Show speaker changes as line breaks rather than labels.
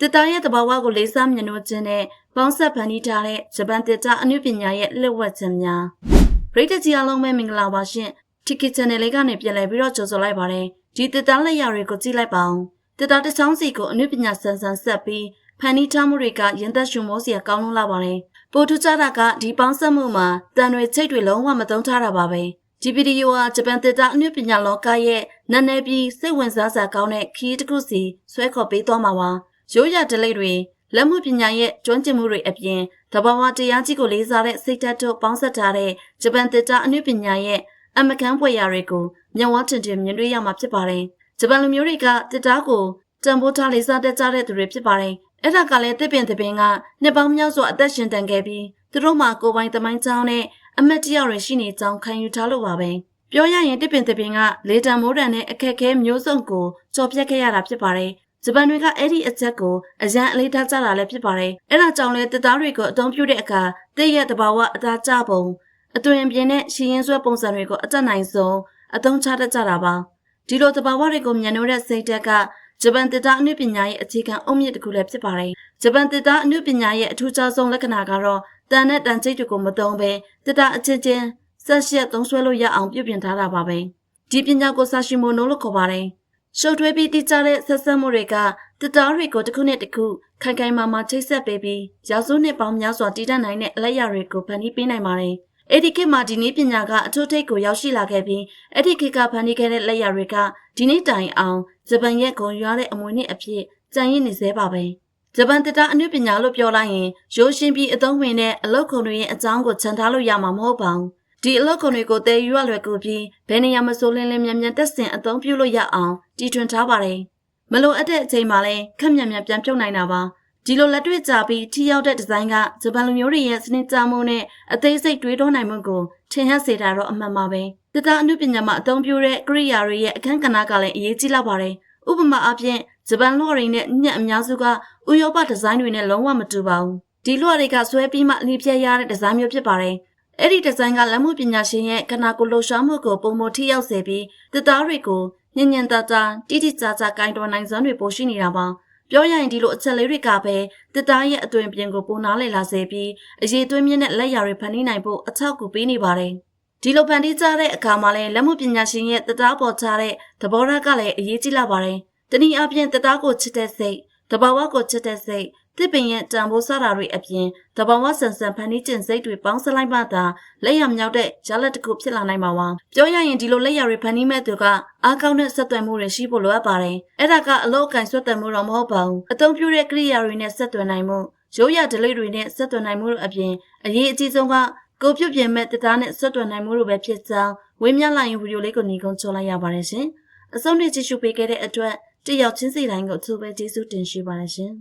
တစ်သားရဲ့တဘာဝကိုလေးစားမြင်လို့ခြင်းနဲ့ပေါင်းဆက်ဖန်တီးထားတဲ့ဂျပန်တစ်သားအနုပညာရဲ့လက်ဝတ်ခြင်းများပရိသတ်ကြီးအားလုံးပဲမင်္ဂလာပါရှင် Tiki Channel လေးကနေပြန်လည်ပြီးတော့ကြိုဆိုလိုက်ပါတယ်ဒီတစ်သားလက်ရာတွေကိုကြည့်လိုက်ပါဦးတစ်သားတစ်ချောင်းစီကိုအနုပညာဆန်ဆန်ဆက်ပြီးဖန်တီးထားမှုတွေကရင်သက်ရှင်မောစရာကောင်းလို့လာပါတယ်ပိုထူးခြားတာကဒီပေါင်းဆက်မှုမှာတန်တွေချိတ်တွေလုံးဝမသုံးထားတာပါပဲဒီဗီဒီယိုဟာဂျပန်တစ်သားအနုပညာလောကရဲ့နာနေပြီးစိတ်ဝင်စားစရာကောင်းတဲ့ခီးတစ်ခုစီဆွဲခေါ်ပေးသွားမှာပါ ရိုးရဒလိတ်တွေလက်မှုပညာရဲ့ကျွမ်းကျင်မှုတွေအပြင်တဘာဝတရားကြီးကိုလေးစားတဲ့စိတ်ဓာတ်တို့ပေါင်းစပ်ထားတဲ့ဂျပန်တစ်သားအနုပညာရဲ့အမကန်ဖွယ်ရာတွေကိုမျက်ဝန်းထင်ထင်မြင်တွေ့ရမှာဖြစ်ပါတယ်ဂျပန်လူမျိုးတွေကတစ်သားကိုတန်ဖိုးထားလေးစားတတ်ကြတဲ့သူတွေဖြစ်ပါတယ်အဲ့ဒါကလည်းတစ်ပင်တစ်ပင်ကနှစ်ပေါင်းများစွာအသက်ရှင်တန်ခဲ့ပြီးသူတို့မှာကိုယ်ပိုင်သမိုင်းကြောင်းနဲ့အမတ်တရတွေရှိနေကြောင်းခံယူထားလို့ပါပဲပြောရရင်တစ်ပင်တစ်ပင်ကလေတံမိုးတံနဲ့အခက်အခဲမျိုးစုံကိုကြော်ပြတ်ခဲ့ရတာဖြစ်ပါတယ် ဂျပန်တွေကအဲ့ဒီအချက်ကိုအရန်အလေးထားကြတာလည်းဖြစ်ပါတယ်အဲ့ဒါကြောင့်လဲတစ်သားတွေကိုအသုံးပြုတဲ့အခါတည့်ရဲ့တဘာဝအသားကျပုံအသွင်ပြင်းတဲ့ရှည်ရင်းဆွဲပုံစံတွေကိုအတက်နိုင်ဆုံးအသုံးချတတ်ကြတာပါဒီလိုတဘာဝတွေကိုမြန်နိုးတဲ့စိတ်ဓာတ်ကဂျပန်တစ်သားအနုပညာရဲ့အခြေခံအုတ်မြစ်တစ်ခုလည်းဖြစ်ပါတယ်ဂျပန်တစ်သားအနုပညာရဲ့အထူးခြားဆုံးလက္ခဏာကတော့တန်နဲ့တန်ချိတ်တွေကိုမသုံးဘဲတစ်သားအချင်းချင်းဆက်ရှက်သုံးဆွဲလို့ရအောင်ပြုပြင်ထားတာပါပဲဒီပညာကိုဆာရှိမိုနိုလို့ခေါ်ပါတယ် ရှုပ်ထွေးပြီးတိကျတဲ့ဆက်ဆက်မှုတွေကတစ်သားတွေကိုတစ်ခုနဲ့တစ်ခုခိုင်ခိုင်မာမာချိတ်ဆက်ပေးပြီးရောက်စုနှစ်ပေါင်းများစွာတည်တတ်နိုင်တဲ့အလက်ရာတွေကိုဖန်တီးပေးနိုင်ပါတယ်အဲ့ဒီခေတ်မှာဒီနည်းပညာကအထူးထိပ်ကိုရောက်ရှိလာခဲ့ပြီးအဲ့ဒီခေတ်ကဖန်တီးခဲ့တဲ့လက်ရာတွေကဒီနေ့တိုင်အောင်ဂျပန်ရဲ့ဂုံရွားတဲ့အမွေနှစ်အဖြစ်ကြံရည်နေသေးပါပဲဂျပန်တတအနုပညာလို့ပြောလိုက်ရင်ရိုးရှင်းပြီးအသုံးဝင်တဲ့အလုပ်ခုံတွေရဲ့အကြောင်းကိုခြံထားလို့ရမှာမဟုတ်ပါဘူး ဒီအလုပ်ခုံတွေကိုတည်ယူရလွယ်ကူပြီးဘယ်နေရာမဆိုလင်းလင်းမြန်မြန်တက်ဆင်အသုံးပြုလို့ရအောင်တီထွင်ထားပါတယ်မလိုအပ်တဲ့အချိန်မှာလည်းခက်မြန်မြန်ပြန်ပြုတ်နိုင်တာပါဒီလိုလက်တွေ့ကြပြီးထိရောက်တဲ့ဒီဇိုင်းကဂျပန်လူမျိုးတွေရဲ့စနစ်ကြမှုနဲ့အသေးစိတ်တွေးတောနိုင်မှုကိုထင်ဟပ်စေတာတော့အမှန်ပါပဲတတအနုပညာမှာအသုံးပြုတဲ့ကရိယာတွေရဲ့အခန်းကဏ္ဍကလည်းအရေးကြီးလာပါတယ်ဥပမာအပြင်ဂျပန်လော့ရီနဲ့ညက်အများစုကဥရောပဒီဇိုင်းတွေနဲ့လုံးဝမတူပါဘူးဒီလော့တွေကဆွဲပြီးမှအလီပြက်ရတဲ့ဒီဇိုင်းမျိုးဖြစ်ပါတယ် အဲ့ဒီဒီဇိုင်းကလက်မှုပညာရှင်ရဲ့ခန္ဓာကိုယ်လှူရှားမှုကိုပုံမထိရောက်စေပြီးတသားတွေကိုညဉ့်ညံတာတာတိတိကျကျကင်တော်နိုင်စွမ်းတွေပိုရှိနေတာပါပြောရရင်ဒီလိုအချက်လေးတွေကပဲတစ်သားရဲ့အသွင်ပြင်ကိုပုံနားလည်လာစေပြီးအရေးသွင်းမြင့်တဲ့လက်ရာတွေဖန်တီးနိုင်ဖို့အထောက်အကူပေးနေပါတယ်။ဒီလိုဖန်တီးကြတဲ့အခါမှာလည်းလက်မှုပညာရှင်ရဲ့တစ်သားပေါ်ချတဲ့သဘောထားကလည်းအရေးကြီးလာပါတယ်။တနည်းအားဖြင့်တစ်သားကိုချစ်တဲ့စိတ်တဘာဝကိုချစ်တဲ့စိတ် တစ်ပင်ရဲ့တန်ဖိုးစားတာတွေအပြင်တဘာဝဆန်ဆန်ဖန်တီးကျင်စိတ်တွေပေါင်းစလိုက်မှသာလက်ရမြောက်တဲ့ရလက်တစ်ခုဖြစ်လာနိုင်မှာပါပြောရရင်ဒီလိုလက်ရတွေဖန်တီးမဲ့သူကအားကောင်းတဲ့ဆက်သွယ်မှုတွေရှိဖို့လိုအပ်ပါတယ်အဲ့ဒါကအလောက်အကင်ဆွတ်တယ်မှုတော့မဟုတ်ပါဘူးအသုံးပြုတဲ့ကိရိယာတွေနဲ့ဆက်သွယ်နိုင်မှုရိုးရဒလိတွေနဲ့ဆက်သွယ်နိုင်မှုတို့အပြင်အရေးအကြီးဆုံးကကိုပြုတ်ပြင်မဲ့တရားနဲ့ဆက်သွယ်နိုင်မှုတို့ပဲဖြစ်ကြောင်းဝင်းမြလိုက်ရင်ဗီဒီယိုလေးကိုညီကုန်းချလိုက်ရပါတယ်ရှင်အဆုံးထိကြည့်ရှုပေးခဲ့တဲ့အတွက်တယောက်ချင်းစီတိုင်းကိုအထူးပဲကျေးဇူးတင်ရှိပါတယ်ရှင်